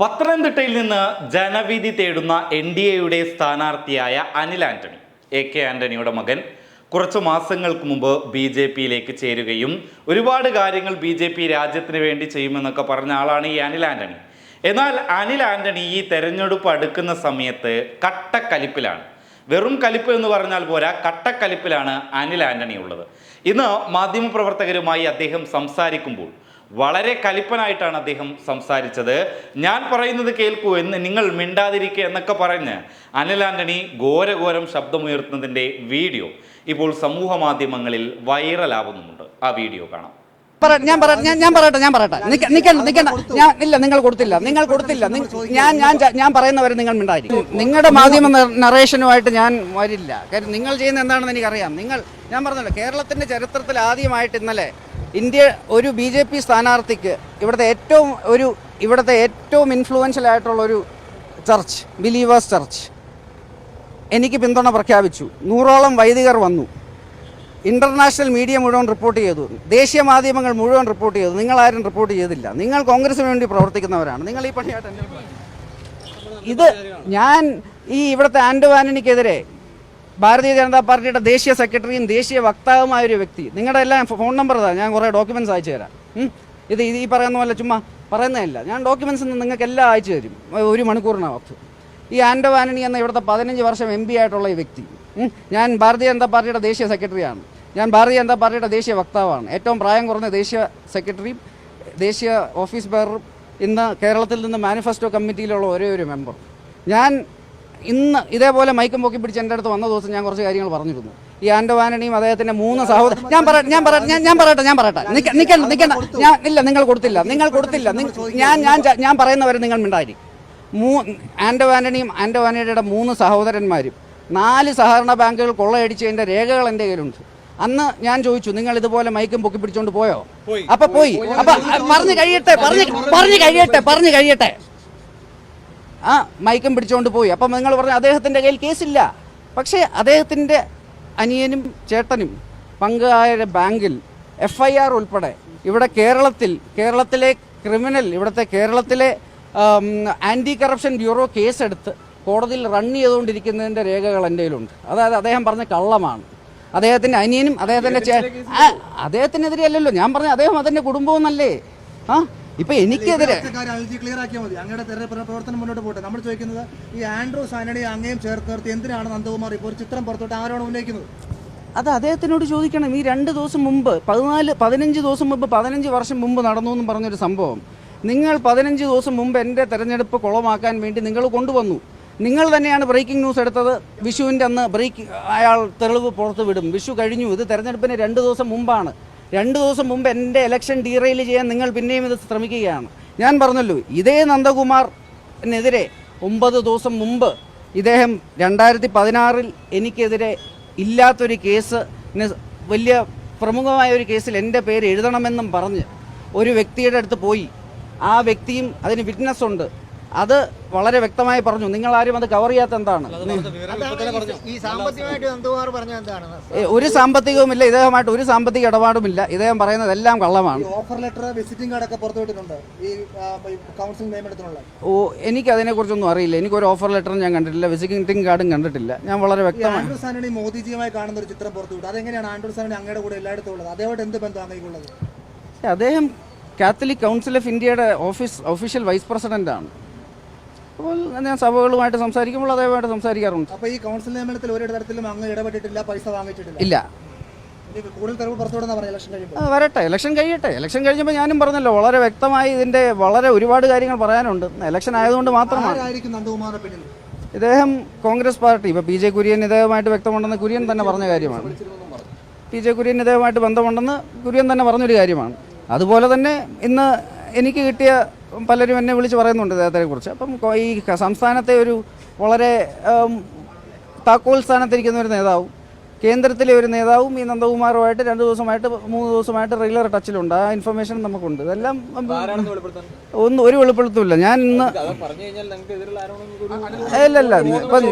പത്തനംതിട്ടയിൽ നിന്ന് ജനവിധി തേടുന്ന എൻ ഡി എയുടെ സ്ഥാനാർത്ഥിയായ അനിൽ ആന്റണി എ കെ ആന്റണിയുടെ മകൻ. കുറച്ച് മാസങ്ങൾക്ക് മുമ്പ് ബി ജെ പിയിലേക്ക് ചേരുകയും ഒരുപാട് കാര്യങ്ങൾ ബി ജെ പി രാജ്യത്തിന് വേണ്ടി ചെയ്യുമെന്നൊക്കെ പറഞ്ഞ ആളാണ് ഈ അനിൽ ആന്റണി. എന്നാൽ അനിൽ ആന്റണി ഈ തെരഞ്ഞെടുപ്പ് അടുക്കുന്ന സമയത്ത് കട്ടക്കലിപ്പിലാണ്. വെറും കലിപ്പ് എന്ന് പറഞ്ഞാൽ പോരാ കട്ടക്കലിപ്പിലാണ് അനിൽ ആന്റണി ഉള്ളത് ഇന്ന് മാധ്യമപ്രവർത്തകരുമായി അദ്ദേഹം സംസാരിക്കുമ്പോൾ വളരെ കലിപ്പനായിട്ടാണ് അദ്ദേഹം സംസാരിച്ചത്. ഞാൻ പറയുന്നത് കേൾക്കൂ എന്ന് നിങ്ങൾ മിണ്ടാതിരിക്കുക എന്നൊക്കെ പറഞ്ഞ് അനിൽ ആന്റണി ഘോരഘോരം ശബ്ദമുയർത്തുന്നതിന്റെ വീഡിയോ ഇപ്പോൾ സമൂഹ മാധ്യമങ്ങളിൽ വൈറലാവുന്നുമുണ്ട് ആ വീഡിയോ കാണാം. ഞാൻ പറ ഞാൻ പറയട്ടെ ഞാൻ പറയട്ടെ. നിൽക്കണ്ട നിക്കണ്ട ഞാൻ ഇല്ല നിങ്ങൾ കൊടുത്തില്ല നിങ്ങൾ കൊടുത്തില്ല. ഞാൻ ഞാൻ ഞാൻ പറയുന്നവരെ നിങ്ങൾ മിണ്ടായിരിക്കും നിങ്ങളുടെ മാധ്യമ നറേഷനുമായിട്ട് ഞാൻ വരില്ല. കാര്യം നിങ്ങൾ ചെയ്യുന്ന എന്താണെന്ന് എനിക്കറിയാം. നിങ്ങൾ ഞാൻ പറഞ്ഞല്ലോ കേരളത്തിന്റെ ചരിത്രത്തിൽ ആദ്യമായിട്ട് ഇന്നലെ ഇന്ത്യ ഒരു ബി ജെ പി സ്ഥാനാർത്ഥിക്ക് ഇവിടുത്തെ ഏറ്റവും ഒരു ഇവിടുത്തെ ഏറ്റവും ഇൻഫ്ലുവൻഷ്യൽ ആയിട്ടുള്ള ഒരു ചർച്ച് ബിലീവേഴ്സ് ചർച്ച് എനിക്ക് പിന്തുണ പ്രഖ്യാപിച്ചു. നൂറോളം വൈദികർ വന്നു. ഇന്റർനാഷണൽ മീഡിയ മുഴുവൻ റിപ്പോർട്ട് ചെയ്തു. ദേശീയ മാധ്യമങ്ങൾ മുഴുവൻ റിപ്പോർട്ട് ചെയ്തു. നിങ്ങൾ ആരും റിപ്പോർട്ട് ചെയ്തില്ല. നിങ്ങൾ കോൺഗ്രസിന് വേണ്ടി പ്രവർത്തിക്കുന്നവരാണ്. നിങ്ങൾ ഈ പണിയായിട്ട് ഇത് ഞാൻ ഈ ഇവിടുത്തെ ആൻഡുവാനിക്കെതിരെ ഭാരതീയ ജനതാ പാർട്ടിയുടെ ദേശീയ സെക്രട്ടറിയും ദേശീയ വക്താവുമായ ഒരു വ്യക്തി. നിങ്ങളുടെ എല്ലാം ഫോൺ നമ്പർ ഇതാ. ഞാൻ കുറേ ഡോക്യുമെന്റ്സ് അയച്ചു തരാം. ഇത് ഈ പറയുന്ന പോലെ ചുമ്മാ പറയുന്നതല്ല. ഞാൻ ഡോക്യുമെന്റ്സ് നിങ്ങൾക്ക് എല്ലാം അയച്ചു തരും. ഒരു മണിക്കൂറിനകത്ത് ഈ ആൻഡോ ആന്റണി എന്ന ഇവിടുത്തെ പതിനഞ്ച് വർഷം എം പി ആയിട്ടുള്ള ഈ വ്യക്തി. ഞാൻ ഭാരതീയ ജനതാ പാർട്ടിയുടെ ദേശീയ സെക്രട്ടറിയാണ്. ഞാൻ ഭാരതീയ ജനതാ പാർട്ടിയുടെ ദേശീയ വക്താവാണ്. ഏറ്റവും പ്രായം കുറഞ്ഞ ദേശീയ സെക്രട്ടറിയും ദേശീയ ഓഫീസ് ബെയറും ഇന്ന് കേരളത്തിൽ നിന്ന് മാനിഫെസ്റ്റോ കമ്മിറ്റിയിലുള്ള ഒരേ ഒരു മെമ്പർ ഞാൻ ഇന്ന് ഇതേപോലെ മൈക്കും പൊക്കി പിടിച്ച് എന്റെ അടുത്ത് വന്ന ദിവസം ഞാൻ കുറച്ച് കാര്യങ്ങൾ പറഞ്ഞിരുന്നു. ഈ ആൻഡവാനണിയും അദ്ദേഹത്തിന്റെ അദ്ദേഹത്തിന്റെ മൂന്ന് സഹോദരൻ ഞാൻ പറയട്ടെ ഞാൻ പറയട്ടെ ഞാൻ ഞാൻ പറയട്ടെ ഞാൻ പറയട്ടെ. നിൽക്കണ്ട നിൽക്കണ്ട ഞാൻ ഇല്ല നിങ്ങൾ കൊടുത്തില്ല. നിങ്ങൾ കൊടുത്തില്ല. ഞാൻ ഞാൻ ഞാൻ പറയുന്നവരെ നിങ്ങൾ മിണ്ടായിരിക്കും മൂ ആൻഡവാനണിയും ആൻഡവാനയുടെ മൂന്ന് സഹോദരന്മാരും നാല് സഹകരണ ബാങ്കുകൾ കൊള്ളയടിച്ചതിന്റെ രേഖകൾ എന്റെ കയ്യിലുണ്ട്. അന്ന് ഞാൻ ചോദിച്ചു നിങ്ങൾ ഇതുപോലെ മൈക്കും പൊക്കി പിടിച്ചോണ്ട് പോയോ? അപ്പൊ പോയി. അപ്പൊ പറഞ്ഞു കഴിയട്ടെ പറഞ്ഞു പറഞ്ഞു കഴിയട്ടെ പറഞ്ഞു കഴിയട്ടെ. ആ മയക്കം പിടിച്ചുകൊണ്ട് പോയി. അപ്പം നിങ്ങൾ പറഞ്ഞു അദ്ദേഹത്തിന്റെ കയ്യിൽ കേസില്ല. പക്ഷേ അദ്ദേഹത്തിന്റെ അനിയനും ചേട്ടനും പങ്കായ ബാങ്കിൽ എഫ് ഐ ആർ ഉൾപ്പെടെ ഇവിടെ കേരളത്തിൽ കേരളത്തിലെ ക്രിമിനൽ ഇവിടുത്തെ കേരളത്തിലെ ആന്റി കറപ്ഷൻ ബ്യൂറോ കേസെടുത്ത് കോടതിയിൽ റൺ ചെയ്തുകൊണ്ടിരിക്കുന്നതിന്റെ രേഖകൾ എന്റെ കയ്യിലുണ്ട്. അതായത് അദ്ദേഹം പറഞ്ഞ കള്ളമാണ്. അദ്ദേഹത്തിന്റെ അനിയനും അദ്ദേഹത്തിന്റെ ചേ അദ്ദേഹത്തിനെതിരെ അല്ലല്ലോ. ഞാൻ പറഞ്ഞ അദ്ദേഹം അതിന്റെ കുടുംബവും ആ? ഇപ്പൊ എനിക്കെതിരെ പ്രവർത്തനം മുന്നോട്ട് പോട്ടെ. നമ്മൾ ചോദിക്കുന്നത് ഈ ആൻഡ്രൂ സാനഡി അങ്ങേയും ചേർത്ത് നിർത്തി എന്തിനാണ് നന്ദകുമാർ ഇപ്പോൾ ഒരു ചിത്രം പുറത്തോട്ട് ആരാണ് ഉന്നയിക്കുന്നത്? അത് അദ്ദേഹത്തിനോട് ചോദിക്കണം. ഈ രണ്ട് ദിവസം മുമ്പ് പതിനാല് പതിനഞ്ച് ദിവസം മുമ്പ് പതിനഞ്ച് വർഷം മുമ്പ് നടന്നു എന്ന് പറഞ്ഞൊരു സംഭവം. നിങ്ങൾ പതിനഞ്ച് ദിവസം മുമ്പ് എന്റെ തെരഞ്ഞെടുപ്പ് കുളമാക്കാൻ വേണ്ടി നിങ്ങൾ കൊണ്ടുവന്നു. നിങ്ങൾ തന്നെയാണ് ബ്രേക്കിംഗ് ന്യൂസ് എടുത്തത്. വിഷുവിന്റെ അന്ന് ബ്രേക്ക് അയാൾ തെളിവ് പുറത്ത് വിടും വിഷു കഴിഞ്ഞു. ഇത് തെരഞ്ഞെടുപ്പിന് രണ്ട് ദിവസം മുമ്പാണ്. രണ്ട് ദിവസം മുമ്പ് എന്റെ ഇലക്ഷൻ ഡീറെയിൽ ചെയ്യാൻ നിങ്ങൾ പിന്നെയും ഇത് ശ്രമിക്കുകയാണ്. ഞാൻ പറഞ്ഞല്ലോ ഇതേ നന്ദകുമാറിനെതിരെ ഒമ്പത് ദിവസം മുമ്പ് ഇദ്ദേഹം രണ്ടായിരത്തി പതിനാറിൽ എനിക്കെതിരെ ഇല്ലാത്തൊരു കേസ് വലിയ പ്രമുഖമായ ഒരു കേസിൽ എന്റെ പേര് എഴുതണമെന്നും പറഞ്ഞ് ഒരു വ്യക്തിയുടെ അടുത്ത് പോയി. ആ വ്യക്തിയും അതിന് വിറ്റ്നസ് ഉണ്ട്. അത് വളരെ വ്യക്തമായി പറഞ്ഞു. നിങ്ങൾ ആരും അത് കവർ ചെയ്യാത്ത എന്താണ്? ഒരു സാമ്പത്തികവും ഇല്ല പറഞ്ഞത്. എന്താണ്? ഒരു സാമ്പത്തികവുമില്ല. ഇദ്ദേഹമായിട്ട് ഒരു സാമ്പത്തിക ഇടപാടുമില്ല. ഇദ്ദേഹം പറയുന്നത് എല്ലാം കള്ളമാണ്. ഓഫർ ലെറ്റർ വിസിറ്റിംഗ് കാർഡ് ഒക്കെ പുറത്തുവിട്ടിട്ടുണ്ട് ഈ കൗൺസിൽ നിയമനത്തിനുള്ള ഓ എനിക്ക് അതിനെക്കുറിച്ചൊന്നും അറിയില്ല. എനിക്കൊരു ഓഫർ ലെറ്ററും ഞാൻ കണ്ടിട്ടില്ല. വിസിറ്റിംഗ് കാർഡും കണ്ടിട്ടില്ല. ഞാൻ വളരെ വ്യക്തമായി ആൻഡ്രൂ സാനണി മോദിജിയുമായി കാണുന്ന ഒരു ചിത്രം പുറത്തുവിട്ടു അതെങ്ങനെയാണ് ആൻഡ്രൂ സാനണി അങ്ങയുടെ കൂടെ എല്ലായിടത്തും ഉള്ളത്? അതേമായിട്ട് എന്ത് ബന്ധം അങ്ങേക്കുള്ളത്? അദ്ദേഹം കാത്തലിക് കൗൺസിൽ ഓഫ് ഇന്ത്യയുടെ ഓഫീസ് ഒഫീഷ്യൽ വൈസ് പ്രസിഡന്റാണ് അപ്പോൾ ഞാൻ സഭകളുമായിട്ട് സംസാരിക്കുമ്പോൾ അതേമായിട്ട് സംസാരിക്കാറുണ്ട്. അപ്പോൾ ഈ കൗൺസിൽ നിയമനത്തിൽ ഒരു തരത്തിലും അങ്ങ് ഇടപെട്ടിട്ടില്ല പൈസ വാങ്ങിച്ചിട്ടില്ല? ഇല്ല. വരട്ടെ ഇലക്ഷൻ കഴിയട്ടെ. ഇലക്ഷൻ കഴിഞ്ഞപ്പോൾ ഞാനും പറഞ്ഞല്ലോ വളരെ വ്യക്തമായി ഇതിന്റെ വളരെ ഒരുപാട് കാര്യങ്ങൾ പറയാനുണ്ട്. ഇലക്ഷൻ ആയതുകൊണ്ട് മാത്രമാണ്. ഇദ്ദേഹം കോൺഗ്രസ് പാർട്ടി ഇപ്പോൾ പി ജെ കുര്യൻ ഇദ്ദേഹമായിട്ട് വ്യക്തമുണ്ടെന്ന് കുര്യൻ തന്നെ പറഞ്ഞ കാര്യമാണ്. പി ജെ കുര്യൻ ഇദ്ദേഹമായിട്ട് ബന്ധമുണ്ടെന്ന് കുര്യൻ തന്നെ പറഞ്ഞൊരു കാര്യമാണ്. അതുപോലെ തന്നെ ഇന്ന് എനിക്ക് കിട്ടിയ പലരും എന്നെ വിളിച്ച് പറയുന്നുണ്ട് ഇദ്ദേഹത്തെക്കുറിച്ച്. അപ്പം ഈ സംസ്ഥാനത്തെ ഒരു വളരെ താക്കോൽ സ്ഥാനത്തിരിക്കുന്ന ഒരു നേതാവും കേന്ദ്രത്തിലെ ഒരു നേതാവും ഈ നന്ദകുമാറുമായിട്ട് രണ്ട് ദിവസമായിട്ട് മൂന്ന് ദിവസമായിട്ട് റെഗുലർ ടച്ചിലുണ്ട് ആ ഇൻഫർമേഷൻ നമുക്കുണ്ട്. ഇതെല്ലാം ഒന്നും ഒരു വെളിപ്പെടുത്തുമില്ല ഞാൻ ഇന്ന് ഇല്ല ഇല്ല ഇപ്പം